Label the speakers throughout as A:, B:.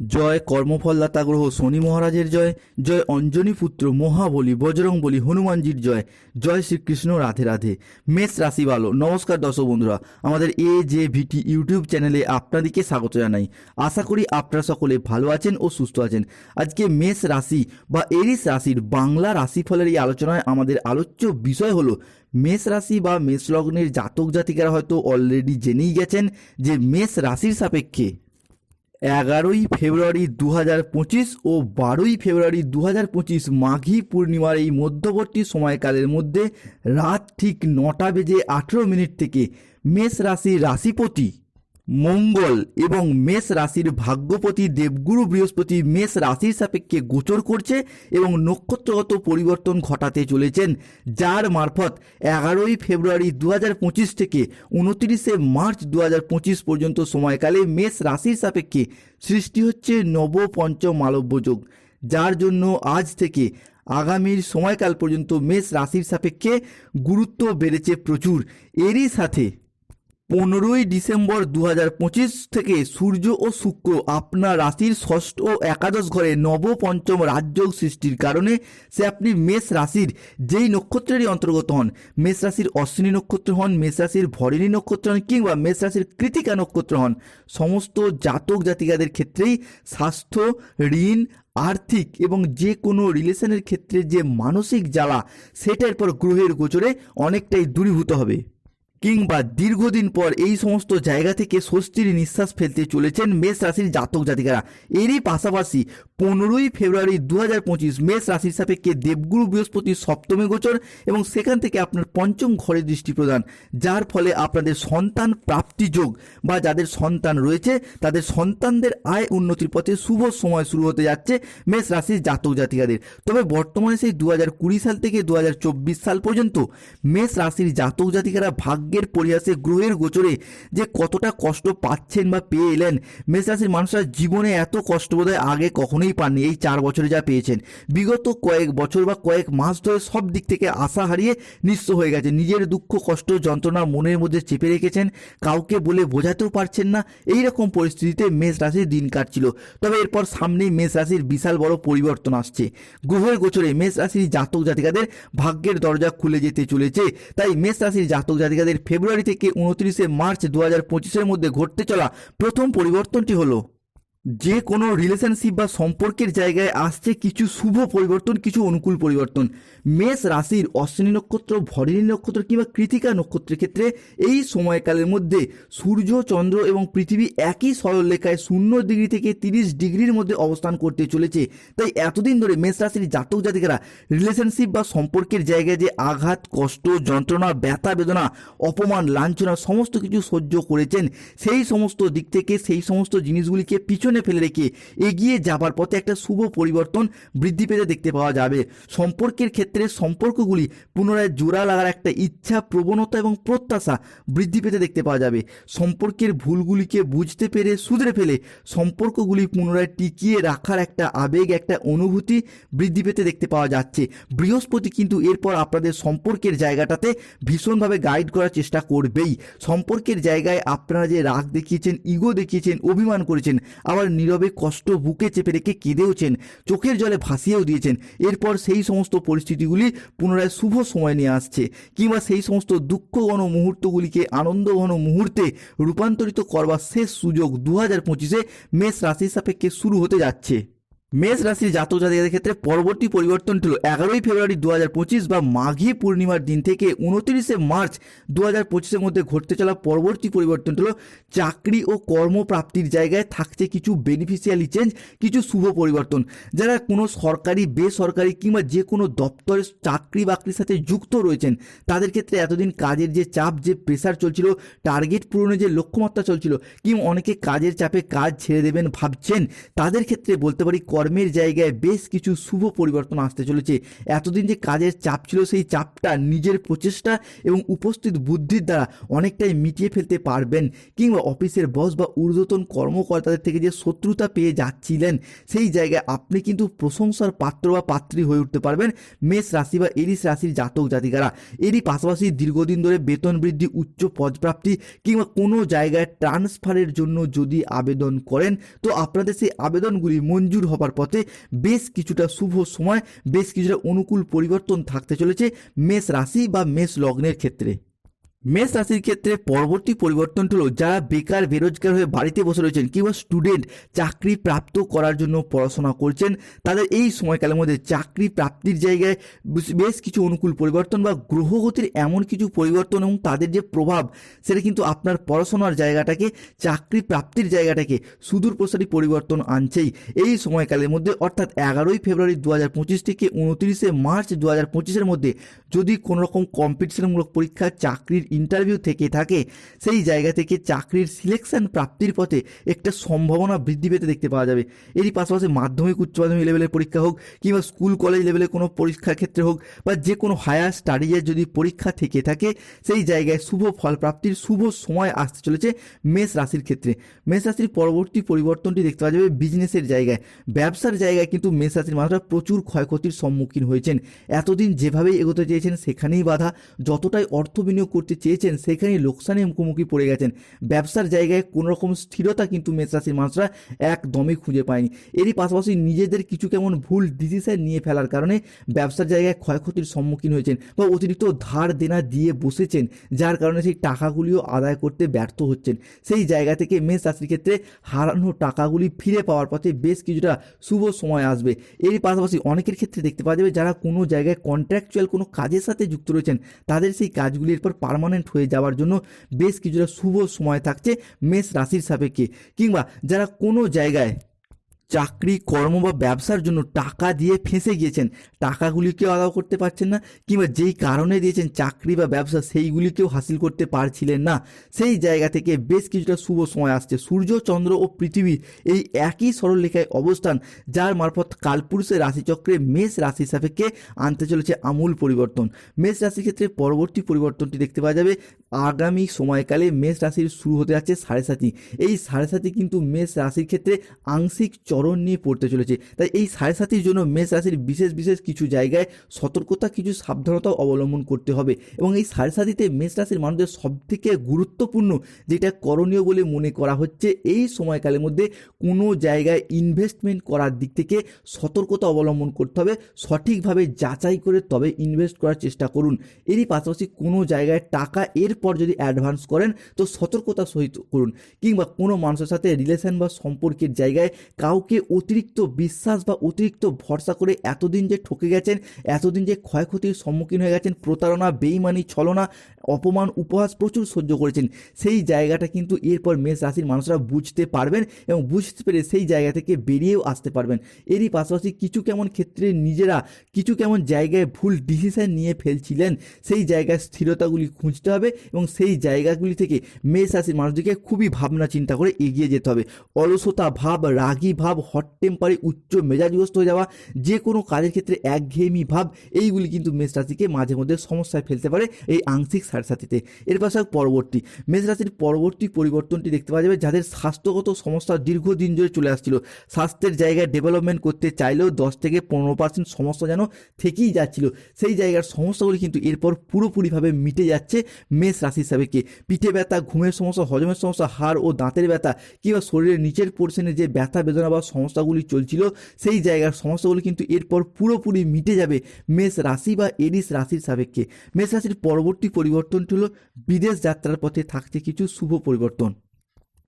A: জয় কর্মফলদাতা গ্রহ শনি মহারাজের জয় জয় অঞ্জনী পুত্র মহাবলী বজরং বলি হনুমানজির জয় জয় শ্রীকৃষ্ণ রাধে রাধে। মেষ রাশি ভালো নমস্কার দর্শক বন্ধুরা। আমাদের এ জে ভিটি ইউটিউব চ্যানেলে আপনাদেরকে স্বাগত জানাই। আশা করি আপনারা সকলে ভালো আছেন ও সুস্থ আছেন। আজকে মেষ রাশি বা এরিস রাশির বাংলা রাশিফলের এই আলোচনায় আমাদের আলোচ্য বিষয় হলো, মেষ রাশি বা মেষ লগ্নের জাতক জাতিকারা হয়তো অলরেডি জেনেই গেছেন যে মেষ রাশির সাপেক্ষে এগারোই ফেব্রুয়ারি দু পঁচিশ ও বারোই ফেব্রুয়ারি দু হাজার পঁচিশ মাঘী পূর্ণিমার এই মধ্যবর্তী সময়কালের মধ্যে রাত ঠিক নটা বেজে আঠেরো মিনিট থেকে মেষ রাশি রাশিপতি মঙ্গল এবং মেষ রাশির ভাগ্যপতি দেবগুরু বৃহস্পতি মেষ রাশির সাপেক্ষে গোচর করছে এবং নক্ষত্রগত পরিবর্তন ঘটাতে চলেছেন, যার মারফত এগারোই ফেব্রুয়ারি দু থেকে উনত্রিশে মার্চ দু পর্যন্ত সময়কালে মেষ রাশির সাপেক্ষে সৃষ্টি হচ্ছে নব পঞ্চম মালব্য যোগ, যার জন্য আজ থেকে আগামীর সময়কাল পর্যন্ত মেষ রাশির সাপেক্ষে গুরুত্ব বেড়েছে প্রচুর। এরই সাথে পনেরোই ডিসেম্বর দু হাজার পঁচিশ থেকে সূর্য ও শুক্র আপনার রাশির ষষ্ঠ ও একাদশ ঘরে নব পঞ্চম রাজযোগ সৃষ্টির কারণে সে আপনি মেষ রাশির যেই নক্ষত্রেরই অন্তর্গত হন, মেষ রাশির অশ্বিনী নক্ষত্র হন, মেষ রাশির ভরিণী নক্ষত্র হন কিংবা মেষ রাশির কৃতিকা নক্ষত্র হন, সমস্ত জাতক জাতিকাদের ক্ষেত্রেই স্বাস্থ্য, ঋণ, আর্থিক এবং যে কোনো রিলেশনের ক্ষেত্রে যে মানসিক জ্বালা, সেটার পর গ্রহের গোচরে অনেকটাই দূরীভূত হবে। কিংবা দীর্ঘদিন পর এই সমস্ত জায়গা থেকে স্বস্তির নিঃশ্বাস ফেলতে চলেছেন মেষ রাশির জাতক জাতিকারা। এরই পাশাপাশি পনেরোই ফেব্রুয়ারি দু হাজার পঁচিশ মেষ রাশির সাপেক্ষে দেবগুরু বৃহস্পতির সপ্তমী গোচর এবং সেখান থেকে আপনার পঞ্চম ঘরে দৃষ্টি প্রদান, যার ফলে আপনাদের সন্তান প্রাপ্তি যোগ বা যাদের সন্তান রয়েছে, তাদের সন্তানদের আয় উন্নতির পথে শুভ সময় শুরু হতে যাচ্ছে মেষ রাশির জাতক জাতিকাদের। তবে বর্তমানে সেই দু হাজার কুড়ি সাল থেকে দু হাজার চব্বিশ সাল পর্যন্ত মেষ রাশির জাতক জাতিকারা ভাগ্যের পরিহাসে গ্রহের গোচরে যে কতটা কষ্ট পাচ্ছেন বা পেয়ে এলেন, মেষ রাশির মানুষরা জীবনে এত কষ্ট বোধহয় আগে কখনোই পাননি। এই চার বছরে যা পেয়েছেন, বিগত কয়েক বছর বা কয়েক মাস ধরে সব দিক থেকে আশা হারিয়ে নিঃস্ব হয়ে গেছে নিজের দুঃখ, কষ্ট, যন্ত্রণা মনের মধ্যে চেপে রেখেছেন, কাউকে বলে বোঝাতেও পারছেন না। এই রকম পরিস্থিতিতে মেষ রাশির দিন কাটছিল। তবে এরপর সামনেই মেষ রাশির বিশাল বড় পরিবর্তন আসছে। গ্রহের গোচরে মেষ রাশির জাতক জাতিকাদের ভাগ্যের দরজা খুলে যেতে চলেছে। তাই মেষ রাশির জাতক জাতিকাদের ফেব্রুয়ারি থেকে উনত্রিশে মার্চ দু হাজার মধ্যে ঘটতে চলা প্রথম পরিবর্তনটি হলো যে কোনো রিলেশনশিপ বা সম্পর্কের জায়গায় আসছে কিছু শুভ পরিবর্তন, কিছু অনুকূল পরিবর্তন। মেষ রাশির অশ্বিনী নক্ষত্র, ভরিণী নক্ষত্র কিংবা কৃতিকা নক্ষত্রের ক্ষেত্রে এই সময়কালের মধ্যে সূর্য, চন্দ্র এবং পৃথিবী একই সরলরেখায় শূন্য ডিগ্রি থেকে তিরিশ ডিগ্রির মধ্যে অবস্থান করতে চলেছে। তাই এতদিন ধরে মেষ রাশির জাতক জাতিকারা রিলেশনশিপ বা সম্পর্কের জায়গায় যে আঘাত, কষ্ট, যন্ত্রণা, ব্যথা, বেদনা, অপমান, লাঞ্ছনা, সমস্ত কিছু সহ্য করেছেন, সেই সমস্ত দিক থেকে, সেই সমস্ত জিনিসগুলিকে পিছনে ফেলে রেখে এগিয়ে যাবার পথে একটা শুভ পরিবর্তন বৃদ্ধি পেতে দেখতে পাওয়া যাবে। সম্পর্কের ক্ষেত্রে সম্পর্কগুলি পুনরায় জোড়া লাগার একটা ইচ্ছা, প্রবণতা এবং প্রত্যাশা বৃদ্ধি পেতে দেখতে পাওয়া যাবে। সম্পর্কের ভুলগুলিকে বুঝতে পেরে শুধরে ফেলে সম্পর্কগুলি পুনরায় টিকিয়ে রাখার একটা আবেগ, একটা অনুভূতি বৃদ্ধি পেতে দেখতে পাওয়া যাচ্ছে। বৃহস্পতি কিন্তু এরপর আপনাদের সম্পর্কের জায়গাটাতে ভীষণভাবে গাইড করার চেষ্টা করবেই। সম্পর্কের জায়গায় আপনারা যে রাগ দেখিয়েছেন ইগো দেখিয়েছেন, অভিমান করেছেন, আবার নীরবে কষ্ট বুকে চেপে রেখে কেঁদেওছেন, চোখের জলে ভাসিয়েও দিয়েছেন। এরপর সেই সমস্ত পরিস্থিতিগুলি পুনরায় শুভ সময় নিয়ে আসছে, কিংবা সেই সমস্ত দুঃখ ঘন মুহূর্তগুলিকে আনন্দ ঘন মুহূর্তে রূপান্তরিত করবার শেষ সুযোগ দু হাজার পঁচিশে মেষ রাশির সাপেক্ষে শুরু হতে যাচ্ছে। মেষ রাশির জাতক জাতিকাদের ক্ষেত্রে পরবর্তী পরিবর্তনটি হল এগারোই ফেব্রুয়ারি দু হাজার পঁচিশ বা মাঘী পূর্ণিমার দিন থেকে উনত্রিশে মার্চ দু হাজার পঁচিশের মধ্যে ঘটতে চলা পরবর্তী পরিবর্তনটি হল চাকরি ও কর্মপ্রাপ্তির জায়গায় থাকছে কিছু বেনিফিশিয়ালি চেঞ্জ কিছু শুভ পরিবর্তন। যারা কোনো সরকারি, বেসরকারি কিংবা যে কোনো দপ্তরের চাকরি বাকরির সাথে যুক্ত রয়েছেন, তাদের ক্ষেত্রে এতদিন কাজের যে চাপ, যে প্রেশার চলছিল টার্গেট পূরণের যে লক্ষ্যমাত্রা চলছিল, কিংবা অনেকে কাজের চাপে কাজ ছেড়ে দেবেন ভাবছেন, তাদের ক্ষেত্রে বলতে পারি কর্মের জায়গায় বেশ কিছু শুভ পরিবর্তন আসতে চলেছে। এতদিন যে কাজের চাপ ছিল, সেই চাপটা নিজের প্রচেষ্টা এবং উপস্থিত বুদ্ধির দ্বারা অনেকটাই মিটিয়ে ফেলতে পারবেন কিংবা অফিসের বস বা ঊর্ধ্বতন কর্মকর্তাদের থেকে যে শত্রুতা পেয়ে যাচ্ছিলেন, সেই জায়গায় আপনি কিন্তু প্রশংসার পাত্র বা পাত্রী হয়ে উঠতে পারবেন মেষ রাশি বা এরিস রাশির জাতক জাতিকারা। এরই পাশাপাশি দীর্ঘদিন ধরে বেতন বৃদ্ধি, উচ্চ পদপ্রাপ্তি কিংবা কোনো জায়গায় ট্রান্সফারের জন্য যদি আবেদন করেন, তো আপনাদের সেই আবেদনগুলি মঞ্জুর হবার পথে বেশ কিছুটা শুভ সময়, বেশ কিছুটা অনুকূল পরিবর্তন থাকতে চলেছে মেষ রাশি বা মেষ লগ্নের ক্ষেত্রে। মেষ রাশির ক্ষেত্রে পরবর্তী পরিবর্তনটি হলো যারা বেকার, বেরোজগার হয়ে বাড়িতে বসে রয়েছেন কিংবা স্টুডেন্ট চাকরি প্রাপ্ত করার জন্য পড়াশোনা করছেন, তাদের এই সময়কালের মধ্যে চাকরি প্রাপ্তির জায়গায় বেশ- কিছু অনুকূল পরিবর্তন বা গ্রহগতির এমন কিছু পরিবর্তন এবং তাদের যে প্রভাব, সেটা কিন্তু আপনার পড়াশোনার জায়গাটাকে, চাকরি প্রাপ্তির জায়গাটাকে সুদূর প্রসারী পরিবর্তন আনছেই। এই সময়কালের মধ্যে অর্থাৎ এগারোই ফেব্রুয়ারি দু হাজার পঁচিশ থেকে উনত্রিশে মার্চ দু হাজার পঁচিশের মধ্যে যদি কোনো রকম কম্পিটিশনমূলক পরীক্ষা, চাকরির ইন্টারভিউ থেকে থাকে, সেই জায়গা থেকে চাকরির সিলেকশন প্রাপ্তির পথে একটা সম্ভাবনা বৃদ্ধি পেতে দেখতে পাওয়া যাবে। এরই পাশাপাশি মাধ্যমিক, উচ্চ মাধ্যমিক লেভেলের পরীক্ষা হোক কিংবা স্কুল কলেজ লেভেলে কোনো পরীক্ষার ক্ষেত্রে হোক বা যে কোনো হায়ার স্টাডিজের যদি পরীক্ষা থেকে থাকে, সেই জায়গায় শুভ ফল প্রাপ্তির শুভ সময় আসতে চলেছে মেষ রাশির ক্ষেত্রে। মেষ রাশির পরবর্তী পরিবর্তনটি দেখতে পাওয়া যাবে বিজনেসের জায়গায়। ব্যবসার জায়গায় কিন্তু মেষ রাশির মানুষরা প্রচুর ক্ষয়ক্ষতির সম্মুখীন হয়েছেন। এতদিন যেভাবেই এগোতে চেয়েছেন, সেখানেই বাধা। যতটাই অর্থ বিনিয়োগ করতে চেয়েছেন, সেখানেই লোকসানে মুখোমুখি পড়ে গেছেন। ব্যবসার জায়গায় কোনো রকম স্থিরতা কিন্তু মেষ রাশির মানুষরা একদমই খুঁজে পায়নি। এরই পাশাপাশি নিজেদের কিছু কেমন ভুল ডিসিশন নিয়ে ফেলার কারণে ব্যবসার জায়গায় ক্ষয়ক্ষতির সম্মুখীন হয়েছেন বা অতিরিক্ত ধার দেনা দিয়ে বসেছেন, যার কারণে সেই টাকাগুলিও আদায় করতে ব্যর্থ হচ্ছেন। সেই জায়গা থেকে মেষ রাশির ক্ষেত্রে হারানো টাকাগুলি ফিরে পাওয়ার পথে বেশ কিছুটা শুভ সময় আসবে। এরই পাশাপাশি অনেকের ক্ষেত্রে দেখতে পাওয়া যাবে, যারা কোনো জায়গায় কন্ট্রাকচুয়াল কোনো কাজের সাথে যুক্ত রয়েছেন, তাদের সেই কাজগুলির পর পার্মানেন্ট হয়ে যাওয়ার জন্য বেশ কিছুটা শুভ সময় থাকছে মেষ রাশির সাপেক্ষে কিংবা যারা কোনো জায়গায় চাকরি, কর্ম বা ব্যবসার জন্য টাকা দিয়ে ফেঁসে গিয়েছেন। টাকাগুলিকেও আদায় করতে পারছেন না কিংবা যেই কারণে দিয়েছেন চাকরি বা ব্যবসা সেইগুলিকেও হাসিল করতে পারছিলেন না। সেই জায়গা থেকে বেশ কিছুটা শুভ সময় আসছে। সূর্য, চন্দ্র ও পৃথিবী এই একই সরলরেখায় অবস্থান, যার মারফত কালপুরুষের রাশিচক্রে মেষ রাশি সাপেক্ষে আনতে চলেছে আমূল পরিবর্তন। মেষ রাশির ক্ষেত্রে পরবর্তী পরিবর্তনটি দেখতে পাওয়া যাবে। আগামী সময়কালে মেষ রাশির শুরু হতে যাচ্ছে সাড়ে সাতি এই সাড়ে সাতি কিন্তু মেষ রাশির ক্ষেত্রে আংশিক চরণ নিয়ে পড়তে চলেছে। তাই এই সাড়ে সাতির জন্য মেষ রাশির বিশেষ বিশেষ কিছু জায়গায় সতর্কতা, কিছু সাবধানতা অবলম্বন করতে হবে। এবং এই সাড়ে সাতিতে মেষ রাশির মানুষদের সবথেকে গুরুত্বপূর্ণ যেটা করণীয় বলে মনে করা হচ্ছে, এই সময়কালের মধ্যে কোনো জায়গায় ইনভেস্টমেন্ট করার দিক থেকে সতর্কতা অবলম্বন করতে হবে, সঠিকভাবে যাচাই করে তবে ইনভেস্ট করার চেষ্টা করুন। এরই পাশাপাশি কোনো জায়গায় টাকা এরপর যদি অ্যাডভান্স করেন, তো সতর্কতা সহিত করুন। কিংবা কোনো মানুষের সাথে রিলেশন বা সম্পর্কের জায়গায় কাউকে অতিরিক্ত বিশ্বাস বা অতিরিক্ত ভরসা করে এতদিন যে ঠকে গেছেন, এতদিন যে ক্ষয়ক্ষতির সম্মুখীন হয়ে গেছেন, প্রতারণা, বেইমানি, ছলনা, অপমান, উপহাস প্রচুর সহ্য করেছেন, সেই জায়গাটা কিন্তু এরপর মেষ রাশির মানুষরা বুঝতে পারবেন এবং বুঝতে পেরে সেই জায়গা থেকে বেরিয়েও আসতে পারবেন। এরই পাশাপাশি কিছু কেমন ক্ষেত্রে নিজেরা কিছু কেমন জায়গায় ভুল ডিসিশন নিয়ে ফেলছিলেন, সেই জায়গায় স্থিরতাগুলি খুঁজতে হবে এবং সেই জায়গাগুলি থেকে মেষ রাশির মানুষদেরকে খুবই ভাবনা চিন্তা করে এগিয়ে যেতে হবে। অলসতা ভাব, রাগী ভাব হট টেম্পারে উচ্চ মেজাজগ্রস্ত হয়ে যাওয়া যে কোনো কাজের ক্ষেত্রে একঘেয়েমি ভাব, এইগুলি কিন্তু মেষ রাশিকে মাঝে মধ্যে সমস্যায় ফেলতে পারে এই আংশিক সাড়ে সাথীতে এর পাশাপাশি পরবর্তী, মেষ রাশির পরবর্তী পরিবর্তনটি দেখতে পাওয়া যাবে যাদের স্বাস্থ্যগত সমস্যা দীর্ঘদিন ধরে চলে আসছিল। স্বাস্থ্যের জায়গায় ডেভেলপমেন্ট করতে চাইলেও দশ থেকে পনেরো পার্সেন্ট সমস্যা যেন থেকেই যাচ্ছিল, সেই জায়গার সমস্যাগুলি কিন্তু এরপর পুরোপুরিভাবে মিটে যাচ্ছে মেষ রাশি সাপেক্ষে পিঠে ব্যথা, ঘুমের সমস্যা, হজমের সমস্যা, হাড় ও দাঁতের ব্যথা কিংবা শরীরের নিচের পোর্শনে যে ব্যথা, বেদনা বা সমস্যাগুলি চলছিল, সেই জায়গার সমস্যাগুলি কিন্তু এরপর পুরোপুরি মিটে যাবে মেষ রাশি বা এডিস রাশির সাপেক্ষে। মেষ রাশির পরবর্তী পরিবর্তনটি হলো বিদেশ যাত্রার পথে থাকছে কিছু শুভ পরিবর্তন।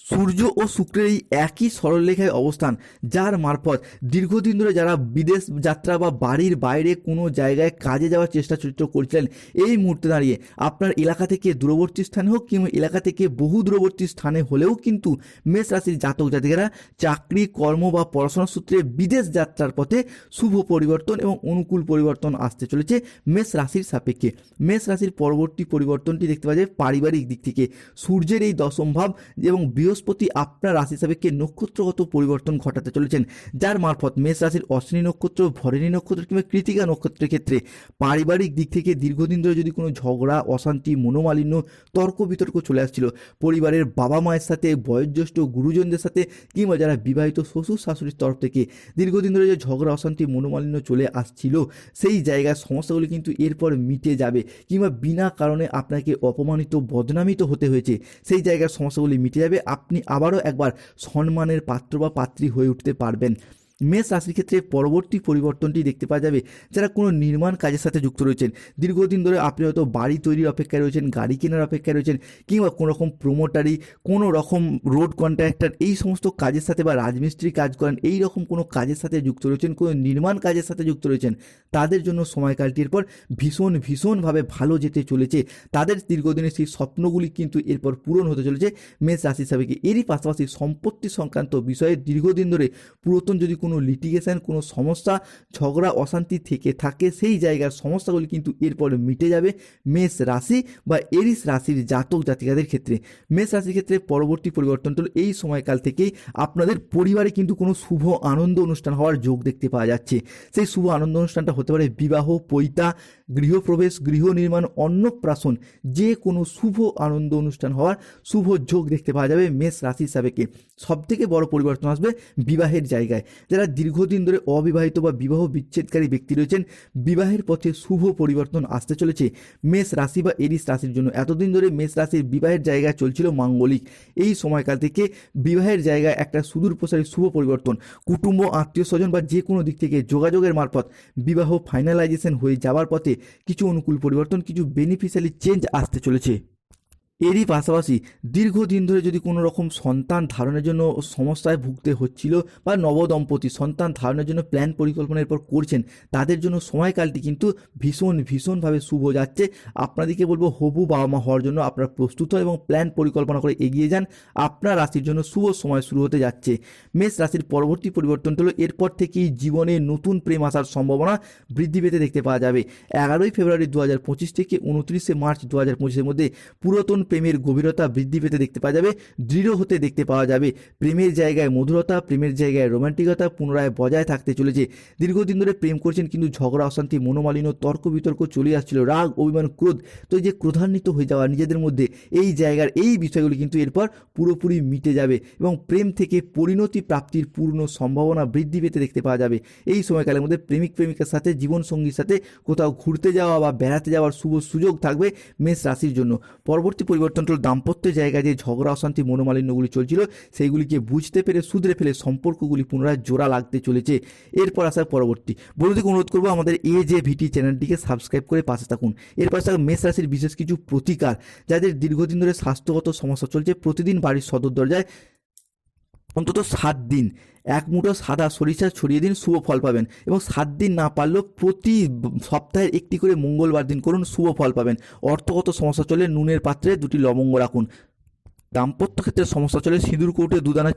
A: সূর্য ও শুক্রের এই একই সরলরেখায় অবস্থান, যার মারফত দীর্ঘদিন ধরে যারা বিদেশ যাত্রা বা বাড়ির বাইরে কোনো জায়গায় কাজে যাওয়ার চেষ্টা চরিত্র করছিলেন, এই মুহূর্তে দাঁড়িয়ে আপনার এলাকা থেকে দূরবর্তী স্থানে হোক কিংবা এলাকা থেকে বহু দূরবর্তী স্থানে হলেও কিন্তু মেষ রাশির জাতক জাতিকেরা চাকরি, কর্ম বা পড়াশোনার সূত্রে বিদেশ যাত্রার পথে শুভ পরিবর্তন এবং অনুকূল পরিবর্তন আসতে চলেছে মেষ রাশির সাপেক্ষে। মেষ রাশির পরবর্তী পরিবর্তনটি দেখতে পাওয়া যায় পারিবারিক দিক থেকে। সূর্যের এই দশম ভাব এবং বৃহস্পতি আপনার রাশি সাপেক্ষে নক্ষত্রগত পরিবর্তন ঘটাতে চলেছেন? যার মারফত মেষ রাশির অশ্বিনী নক্ষত্র, ভরণী নক্ষত্র কিংবা কৃতিকা নক্ষত্রের ক্ষেত্রে পারিবারিক দিক থেকে দীর্ঘদিন ধরে যদি কোনো ঝগড়া, অশান্তি, মনোমালিন্য, তর্ক বিতর্ক চলে আসছিল, পরিবারের বাবা মায়ের সাথে, বয়োজ্যেষ্ঠ গুরুজনদের সাথে কিংবা যারা বিবাহিত শ্বশুর শাশুড়ির তরফ থেকে দীর্ঘদিন ধরে যে ঝগড়া, অশান্তি, মনোমালিন্য চলে আসছিল, সেই জায়গার সমস্যাগুলি কিন্তু এরপর মিটে যাবে কিংবা বিনা কারণে আপনাকে অপমানিত, বদনামিত হতে হয়েছে, সেই জায়গার সমস্যাগুলি মিটে যাবে। আপনি আবারও একবার সম্মানের পাত্র বা পাত্রী হয়ে উঠতে পারবেন। মেষ রাশির ক্ষেত্রে পরবর্তী পরিবর্তনটি দেখতে পাওয়া যাবে, যারা কোনো নির্মাণ কাজের সাথে যুক্ত রয়েছেন। দীর্ঘদিন ধরে আপনি হয়তো বাড়ি তৈরির অপেক্ষায় রয়েছেন, গাড়ি কেনার অপেক্ষায় রয়েছেন, কিংবা কোনো রকম প্রোমোটারি কোনো রকম রোড কন্ট্রাক্টর এই সমস্ত কাজের সাথে বা রাজমিস্ত্রি কাজ করেন, এই রকম কোনো কাজের সাথে যুক্ত রয়েছেন, কোনো নির্মাণ কাজের সাথে যুক্ত রয়েছেন, তাদের জন্য সময়কালটি এরপর ভীষণ, ভীষণভাবে ভালো যেতে চলেছে। তাদের দীর্ঘদিনের সেই স্বপ্নগুলি কিন্তু এরপর পূরণ হতে চলেছে মেষ রাশি হিসাবে। কি এরই পাশাপাশি সম্পত্তি সংক্রান্ত বিষয়ে দীর্ঘদিন ধরে পুরাতন যদি কোনো লিটিগেশন কোনো সমস্যা, ঝগড়া, অশান্তি থেকে থাকে, সেই জায়গার সমস্যাগুলি কিন্তু এরপরে মিটে যাবে মেষ রাশি বা এরিস রাশির জাতক জাতিকাদের ক্ষেত্রে। মেষ রাশির ক্ষেত্রে পরবর্তী পরিবর্তন হলো এই সময়কাল থেকেই আপনাদের পরিবারে কিন্তু কোনো শুভ আনন্দ অনুষ্ঠান হওয়ার যোগ দেখতে পাওয়া যাচ্ছে। সেই শুভ আনন্দ অনুষ্ঠানটা হতে পারে বিবাহ, পৈতা, গৃহপ্রবেশ, গৃহ নির্মাণ, অন্নপ্রাশন, যে কোনো শুভ আনন্দ অনুষ্ঠান হওয়ার শুভ যোগ দেখতে পাওয়া যাবে মেষ রাশি সব থেকে বড় পরিবর্তন আসবে বিবাহের জায়গায়। যারা দীর্ঘদিন ধরে অবিবাহিত বা বিবাহ বিচ্ছেদকারী ব্যক্তি রয়েছেন, বিবাহের পথে শুভ পরিবর্তন আসতে চলেছে। মেষ রাশি বা এরিস রাশির জন্য এতদিন ধরে মেষ রাশির বিবাহের জায়গায় চলছিল মাঙ্গলিক। এই সময়কাল থেকে বিবাহের জায়গায় একটা সুদূর প্রসারী শুভ পরিবর্তন। কুটুম্ব আত্মীয় স্বজন বা যে কোনো দিক থেকে যোগাযোগের মারফত বিবাহ ফাইনালাইজেশন হয়ে যাওয়ার পথে কিছু অনুকূল পরিবর্তন, কিছু বেনিফিশিয়ালি চেঞ্জ আসতে চলেছে। এরই পাশাপাশি দীর্ঘদিন ধরে যদি কোনো রকম সন্তান ধারণের জন্য সমস্যায় ভুগতে হচ্ছিল বা নবদম্পতি সন্তান ধারণের জন্য প্ল্যান পরিকল্পনা এরপর করছেন, তাদের জন্য সময়কালটি কিন্তু ভীষণ, ভীষণভাবে শুভ যাচ্ছে। আপনাদেরকে বলব, হবু বাবা মা হওয়ার জন্য আপনারা প্রস্তুত এবং প্ল্যান পরিকল্পনা করে এগিয়ে যান। আপনার রাশির জন্য শুভ সময় শুরু হতে যাচ্ছে। মেষ রাশির পরবর্তী পরিবর্তনটা হলো, এরপর থেকেই জীবনে নতুন প্রেম আসার সম্ভাবনা বৃদ্ধি পেতে দেখতে পাওয়া যাবে। এগারোই ফেব্রুয়ারি দু হাজার পঁচিশ থেকে উনত্রিশে মার্চ দু হাজার মধ্যে পুরাতন প্রেমের গভীরতা বৃদ্ধি পেতে দেখতে পাওয়া যাবে, দৃঢ় হতে দেখতে পাওয়া যাবে। প্রেমের জায়গায় মধুরতা, প্রেমের জায়গায় রোমান্টিকতা পুনরায় বজায় থাকতে চলেছে। দীর্ঘদিন ধরে প্রেম করছেন কিন্তু ঝগড়া, অশান্তি, মনোমালিন্য, তর্ক বিতর্ক চলে আসছিল, রাগ, অভিমান, ক্রোধ। তো যে ক্রোধান্বিত হয়ে যাওয়া নিজেদের মধ্যে, এই জায়গার এই বিষয়গুলি কিন্তু এরপর পুরোপুরি মিটে যাবে এবং প্রেম থেকে পরিণতি প্রাপ্তির পূর্ণ সম্ভাবনা বৃদ্ধি পেতে দেখতে পাওয়া যাবে। এই সময়কালের মধ্যে প্রেমিক, প্রেমিকার সাথে জীবনসঙ্গীর সাথে কোথাও ঘুরতে যাওয়া বা বেড়াতে যাওয়ার শুভ সুযোগ থাকবে মেষ রাশির জন্য। পরবর্তী পরিবর্তন হল দাম্পত্য জায়গায় যে ঝগড়া, অশান্তি, মনোমালিন্যগুলি চলছিল, সেইগুলিকে বুঝতে পেরে শুধরে ফেলে সম্পর্কগুলি পুনরায় জোড়া লাগতে চলেছে। এরপর আসার পরবর্তী। বন্ধুদেরকে অনুরোধ করব আমাদের এ যে ভিটি চ্যানেলটিকে সাবস্ক্রাইব করে পাশে থাকুন। এরপর আসা মেষ রাশির বিশেষ কিছু প্রতিকার, যাদের দীর্ঘদিন ধরে স্বাস্থ্যগত সমস্যা চলছে, প্রতিদিন বাড়ির সদর দরজায় অন্তত সাত দিন। এক মুঠো সাদা সরিষা ছড়িয়ে দিন, শুভ ফল পাবেন। এবং সাত দিন না পারলেও প্রতি সপ্তাহে একটি করে মঙ্গলবার দিন করুন, শুভ ফল পাবেন। অর্থগত সমস্যা চলে, নুনের পাত্রে দুটি লবঙ্গ রাখুন। দাম্পত্য ক্ষেত্রে সমস্যা চলে, সিঁদুর, কৌটে, দুদানা